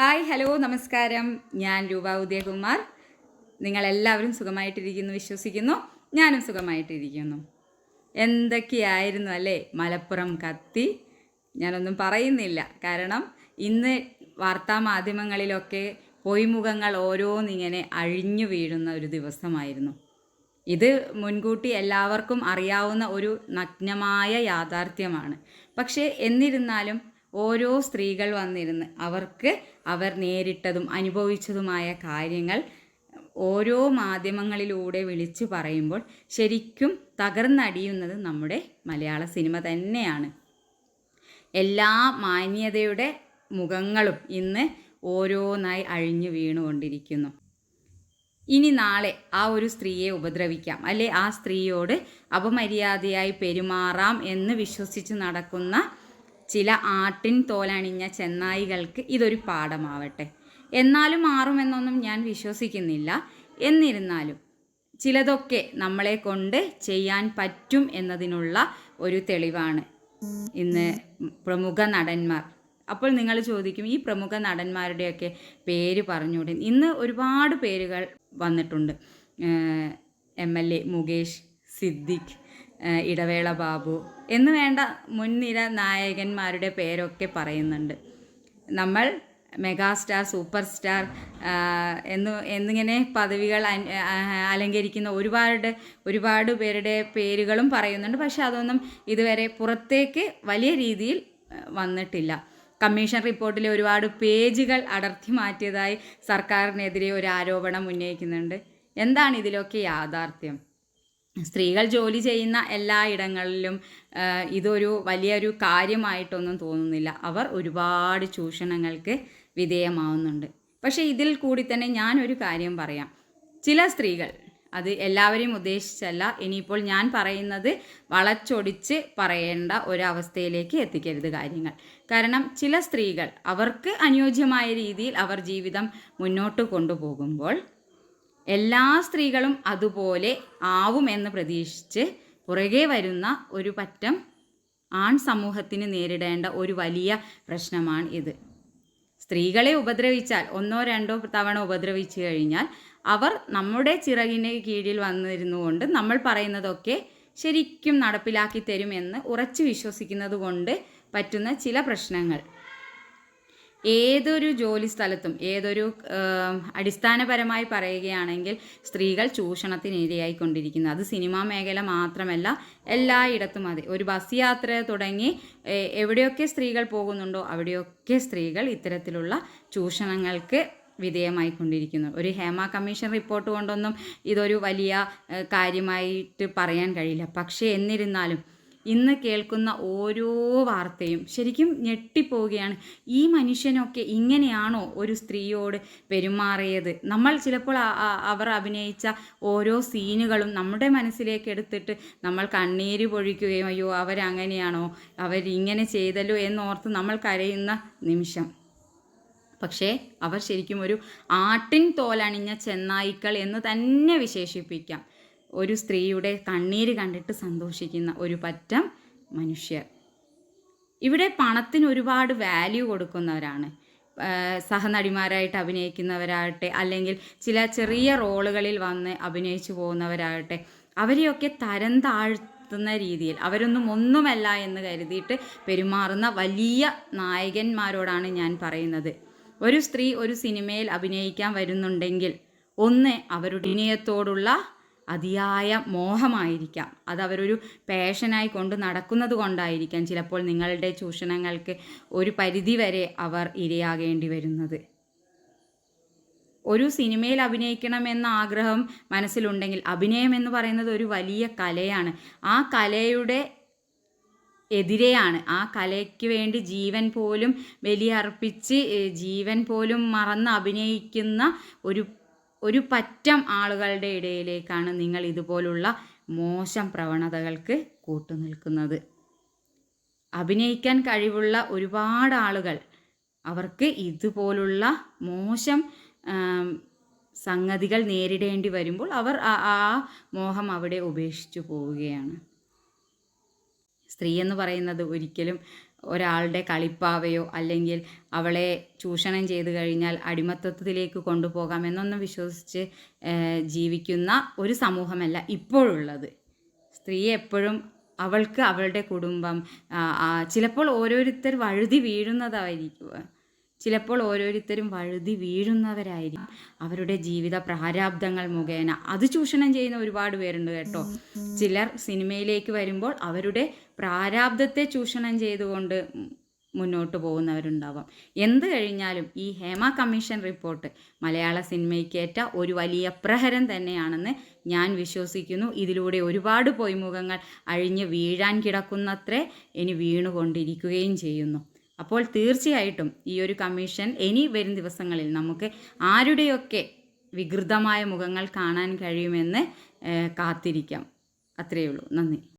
Hi hello നമസ്കാരം. ഞാൻ രൂപ ഉദയകുമാർ. നിങ്ങളെല്ലാവരും സുഖമായിട്ടിരിക്കുന്നു വിശ്വസിക്കുന്നു. ഞാനും സുഖമായിട്ടിരിക്കുന്നു. എന്തൊക്കെയായിരുന്നു അല്ലേ? മലപ്പുറം കത്തി. ഞാനൊന്നും പറയുന്നില്ല. കാരണം ഇന്ന് വാർത്താ മാധ്യമങ്ങളിലൊക്കെ പൊയ്മുഖങ്ങൾ ഓരോന്നിങ്ങനെ അഴിഞ്ഞു വീഴുന്ന ഒരു ദിവസമായിരുന്നു. ഇത് മുൻകൂട്ടി എല്ലാവർക്കും അറിയാവുന്ന ഒരു നഗ്നമായ യാഥാർത്ഥ്യമാണ്. പക്ഷേ എന്നിരുന്നാലും ഓരോ സ്ത്രീകൾ വന്നിരുന്ന് അവർക്ക് അവർ നേരിട്ടതും അനുഭവിച്ചതുമായ കാര്യങ്ങൾ ഓരോ മാധ്യമങ്ങളിലൂടെ വിളിച്ചു പറയുമ്പോൾ ശരിക്കും തകർന്നടിയുന്നത് നമ്മുടെ മലയാള സിനിമ തന്നെയാണ്. എല്ലാ മാന്യതയുടെ മുഖങ്ങളും ഇന്ന് ഓരോന്നായി അഴിഞ്ഞു വീണുകൊണ്ടിരിക്കുന്നു. ഇനി നാളെ ആ ഒരു സ്ത്രീയെ ഉപദ്രവിക്കാം. അല്ലെ ആ സ്ത്രീയോട് അപമര്യാദയായി പെരുമാറാം എന്ന് വിശ്വസിച്ച് നടക്കുന്ന ചില ആട്ടിൻ തോലണിഞ്ഞ ചെന്നായികൾക്ക് ഇതൊരു പാഠമാവട്ടെ. എന്നാലും മാറുമെന്നൊന്നും ഞാൻ വിശ്വസിക്കുന്നില്ല. എന്നിരുന്നാലും ചിലതൊക്കെ നമ്മളെ കൊണ്ട് ചെയ്യാൻ പറ്റും എന്നതിനുള്ള ഒരു തെളിവാണ് ഇന്ന് പ്രമുഖ നടന്മാർ. അപ്പോൾ നിങ്ങൾ ചോദിക്കും ഈ പ്രമുഖ നടന്മാരുടെയൊക്കെ പേര് പറഞ്ഞുകൂടെ? ഇന്ന് ഒരുപാട് പേരുകൾ വന്നിട്ടുണ്ട്. M L A Mukesh Siddique Idavela Babu എന്ന് വേണ്ട മുൻനിര നായകന്മാരുടെ പേരൊക്കെ പറയുന്നുണ്ട്. നമ്മൾ മെഗാസ്റ്റാർ സൂപ്പർ സ്റ്റാർ എന്ന് എന്നിങ്ങനെ പദവികൾ അലങ്കരിക്കുന്ന ഒരുപാട് ഒരുപാട് പേരുടെ പേരുകളും പറയുന്നുണ്ട്. പക്ഷെ അതൊന്നും ഇതുവരെ പുറത്തേക്ക് വലിയ രീതിയിൽ വന്നിട്ടില്ല. കമ്മീഷൻ റിപ്പോർട്ടിലെ ഒരുപാട് പേജുകൾ അടർത്തി മാറ്റിയതായി സർക്കാരിനെതിരെ ഒരു ആരോപണം ഉന്നയിക്കുന്നുണ്ട്. എന്താണ് ഇതിലൊക്കെ യാഥാർത്ഥ്യം? സ്ത്രീകൾ ജോലി ചെയ്യുന്ന എല്ലാ ഇടങ്ങളിലും ഇതൊരു വലിയൊരു കാര്യമായിട്ടൊന്നും തോന്നുന്നില്ല. അവർ ഒരുപാട് ചൂഷണങ്ങൾക്ക് വിധേയമാവുന്നുണ്ട്. പക്ഷേ ഇതിൽ കൂടി തന്നെ ഞാനൊരു കാര്യം പറയാം. ചില സ്ത്രീകൾ അത് എല്ലാവരെയും ഉദ്ദേശിച്ചല്ല ഇനിയിപ്പോൾ ഞാൻ പറയുന്നത് വളച്ചൊടിച്ച് പറയേണ്ട ഒരവസ്ഥയിലേക്ക് എത്തിക്കരുത് കാര്യങ്ങൾ. കാരണം ചില സ്ത്രീകൾ അവർക്ക് അനുയോജ്യമായ രീതിയിൽ അവർ ജീവിതം മുന്നോട്ട് കൊണ്ടുപോകുമ്പോൾ എല്ലാ സ്ത്രീകളും അതുപോലെ ആവുമെന്ന് പ്രതീക്ഷിച്ച് പുറകെ വരുന്ന ഒരു പറ്റം ആൺ സമൂഹത്തിന് നേരിടേണ്ട ഒരു വലിയ പ്രശ്നമാണ് ഇത്. സ്ത്രീകളെ ഉപദ്രവിച്ചാൽ ഒന്നോ രണ്ടോ തവണ ഉപദ്രവിച്ചു കഴിഞ്ഞാൽ അവർ നമ്മുടെ ചിറകിന് കീഴിൽ വന്നിരുന്നുകൊണ്ട് നമ്മൾ പറയുന്നതൊക്കെ ശരിക്കും നടപ്പിലാക്കി തരുമെന്ന് ഉറച്ചു വിശ്വസിക്കുന്നത് കൊണ്ട് പറ്റുന്ന ചില പ്രശ്നങ്ങൾ. ഏതൊരു ജോലി സ്ഥലത്തും ഏതൊരു അടിസ്ഥാനപരമായി പറയുകയാണെങ്കിൽ സ്ത്രീകൾ ചൂഷണത്തിനിരയായിക്കൊണ്ടിരിക്കുന്നു. അത് സിനിമാ മേഖല മാത്രമല്ല എല്ലായിടത്തും അതെ. ഒരു ബസ് യാത്ര തുടങ്ങി എവിടെയൊക്കെ സ്ത്രീകൾ പോകുന്നുണ്ടോ അവിടെയൊക്കെ സ്ത്രീകൾ ഇത്തരത്തിലുള്ള ചൂഷണങ്ങൾക്ക് വിധേയമായിക്കൊണ്ടിരിക്കുന്നു. ഒരു ഹേമ കമ്മീഷൻ റിപ്പോർട്ട് കൊണ്ടൊന്നും ഇതൊരു വലിയ കാര്യമായിട്ട് പറയാൻ കഴിയില്ല. പക്ഷേ എന്നിരുന്നാലും ഇന്ന് കേൾക്കുന്ന ഓരോ വാർത്തയും ശരിക്കും ഞെട്ടിപ്പോവുകയാണ്. ഈ മനുഷ്യനൊക്കെ ഇങ്ങനെയാണോ ഒരു സ്ത്രീയോട് പെരുമാറിയത്? നമ്മൾ ചിലപ്പോൾ അവർ അഭിനയിച്ച ഓരോ സീനുകളും നമ്മുടെ മനസ്സിലേക്ക് എടുത്തിട്ട് നമ്മൾ കണ്ണീര് പൊഴിക്കുകയും അയ്യോ അവരങ്ങനെയാണോ? അവരിങ്ങനെ ചെയ്തല്ലോ എന്നോർത്ത് നമ്മൾ കരയുന്ന നിമിഷം. പക്ഷേ അവർ ശരിക്കും ഒരു ആട്ടിൻ തോലണിഞ്ഞ ചെന്നായിക്കൾ എന്ന് തന്നെ വിശേഷിപ്പിക്കാം. ഒരു സ്ത്രീയുടെ കണ്ണീര് കണ്ടിട്ട് സന്തോഷിക്കുന്ന ഒരു പറ്റം മനുഷ്യർ. ഇവിടെ പണത്തിന് ഒരുപാട് വാല്യൂ കൊടുക്കുന്നവരാണ്. സഹനടിമാരായിട്ട് അഭിനയിക്കുന്നവരാകട്ടെ അല്ലെങ്കിൽ ചില ചെറിയ റോളുകളിൽ വന്ന് അഭിനയിച്ചു പോകുന്നവരാകട്ടെ അവരെയൊക്കെ തരം താഴ്ത്തുന്ന രീതിയിൽ അവരൊന്നും ഒന്നുമല്ല എന്ന് കരുതിയിട്ട് പെരുമാറുന്ന വലിയ നായകന്മാരോടാണ് ഞാൻ പറയുന്നത്. ഒരു സ്ത്രീ ഒരു സിനിമയിൽ അഭിനയിക്കാൻ വരുന്നുണ്ടെങ്കിൽ ഒന്ന് അവരുടെ അഭിനയത്തോടുള്ള അതിയായ മോഹമായിരിക്കാം. അത് അവരൊരു പാഷനായി കൊണ്ട് നടക്കുന്നത് കൊണ്ടായിരിക്കാം ചിലപ്പോൾ നിങ്ങളുടെ ചൂഷണങ്ങൾക്ക് ഒരു പരിധിവരെ അവർ ഇരയാകേണ്ടി വരുന്നത്. ഒരു സിനിമയിൽ അഭിനയിക്കണമെന്ന ആഗ്രഹം മനസ്സിലുണ്ടെങ്കിൽ അഭിനയം എന്ന് പറയുന്നത് ഒരു വലിയ കലയാണ്. ആ കലയുടെ എതിരെയാണ്. ആ കലയ്ക്ക് വേണ്ടി ജീവൻ പോലും ബലിയർപ്പിച്ച് ജീവൻ പോലും മറന്ന് അഭിനയിക്കുന്ന ഒരു ഒരു പറ്റം ആളുകളുടെ ഇടയിലേക്കാണ് നിങ്ങൾ ഇതുപോലുള്ള മോശം പ്രവണതകൾക്ക് കൂട്ടുനിൽക്കുന്നത് അഭിനയിക്കാൻ കഴിവുള്ള ഒരുപാട് ആളുകൾ അവർക്ക് ഇതുപോലുള്ള മോശം സംഗതികൾ നേരിടേണ്ടി വരുമ്പോൾ അവർ ആ- മോഹം അവിടെ ഉപേക്ഷിച്ചു പോവുകയാണ്. സ്ത്രീ എന്ന് പറയുന്നത് ഒരിക്കലും ഒരാളുടെ കളിപ്പാവയോ അല്ലെങ്കിൽ അവളെ ചൂഷണം ചെയ്തു കഴിഞ്ഞാൽ അടിമത്തത്തിലേക്ക് കൊണ്ടുപോകാം എന്നൊന്നും വിശ്വസിച്ച് ജീവിക്കുന്ന ഒരു സമൂഹമല്ല ഇപ്പോഴുള്ളത്. സ്ത്രീ എപ്പോഴും അവൾക്ക് അവളുടെ കുടുംബം ചിലപ്പോൾ ഓരോരുത്തർ വഴുതി വീഴുന്നതായിരിക്കും. ചിലപ്പോൾ ഓരോരുത്തരും വഴുതി വീഴുന്നവരായിരിക്കും. അവരുടെ ജീവിത പ്രാരാബ്ദങ്ങൾ മുഖേന. അത് ചൂഷണം ചെയ്യുന്ന ഒരുപാട് പേരുണ്ട് കേട്ടോ. ചിലർ സിനിമയിലേക്ക് വരുമ്പോൾ അവരുടെ പ്രാരാബ്ദത്തെ ചൂഷണം ചെയ്തുകൊണ്ട് മുന്നോട്ട് പോകുന്നവരുണ്ടാവാം. എന്ത് കഴിഞ്ഞാലും ഈ ഹേമ കമ്മീഷൻ റിപ്പോർട്ട് മലയാള സിനിമയ്ക്കേറ്റ ഒരു വലിയ പ്രഹരം തന്നെയാണെന്ന് ഞാൻ വിശ്വസിക്കുന്നു. ഇതിലൂടെ ഒരുപാട് പൊയ്മുഖങ്ങൾ അഴിഞ്ഞ് വീഴാൻ കിടക്കുന്നത്രേ ഇനി വീണുകൊണ്ടിരിക്കുകയും ചെയ്യുന്നു. അപ്പോൾ തീർച്ചയായിട്ടും ഈ ഒരു കമ്മീഷൻ ഇനി വരും ദിവസങ്ങളിൽ നമുക്ക് ആരുടെയൊക്കെ വികൃതമായ മുഖങ്ങൾ കാണാൻ കഴിയുമെന്ന് കാത്തിരിക്കാം. അത്രയേ ഉള്ളൂ. നന്ദി.